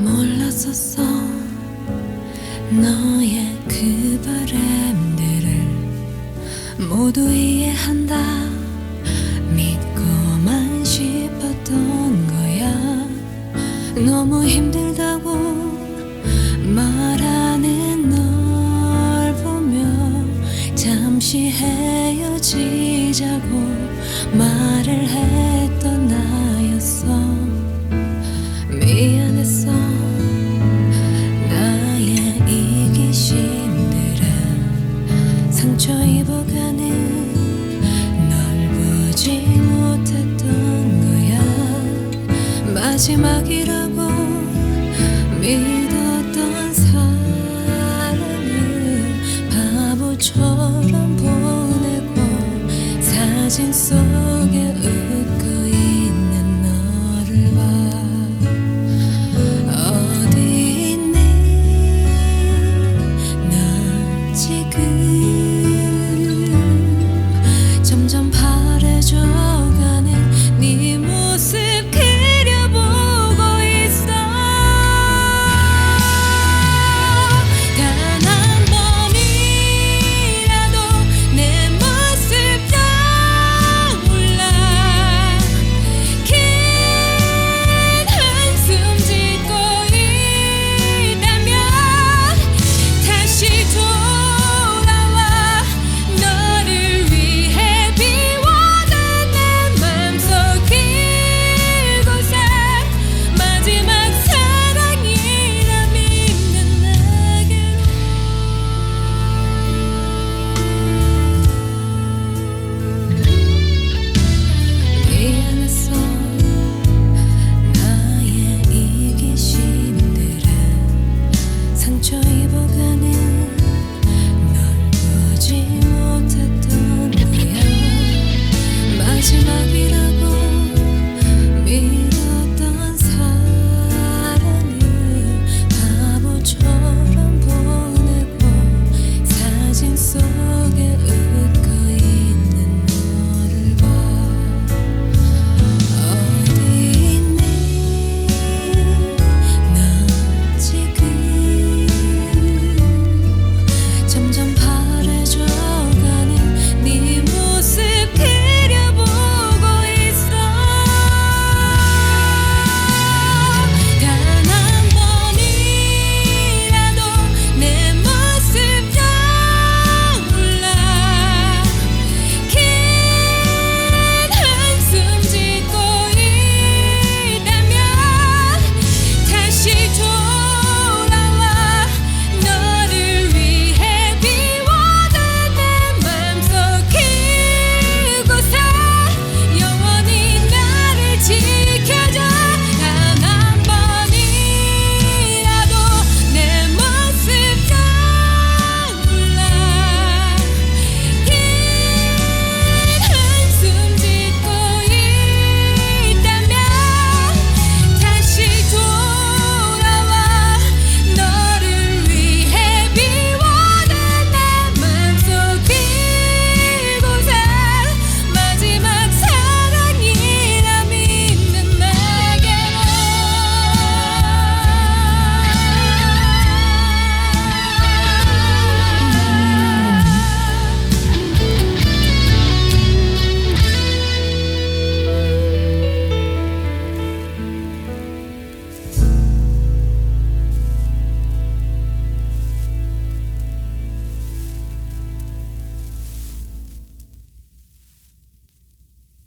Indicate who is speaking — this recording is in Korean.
Speaker 1: 몰랐었어. 너의 그 바람들을 모두 이해한다. 믿고만 싶었던 거야. 너무 힘들다고 말하는 널 보며 잠시 헤어지자고 말을 했던 나였어 상처 입어가는 널 보지 못했던 거야. 마지막이라고 믿었던 사랑을 바보처럼 보내고 사진 속에 잊지 못했던 거야. 마지막이라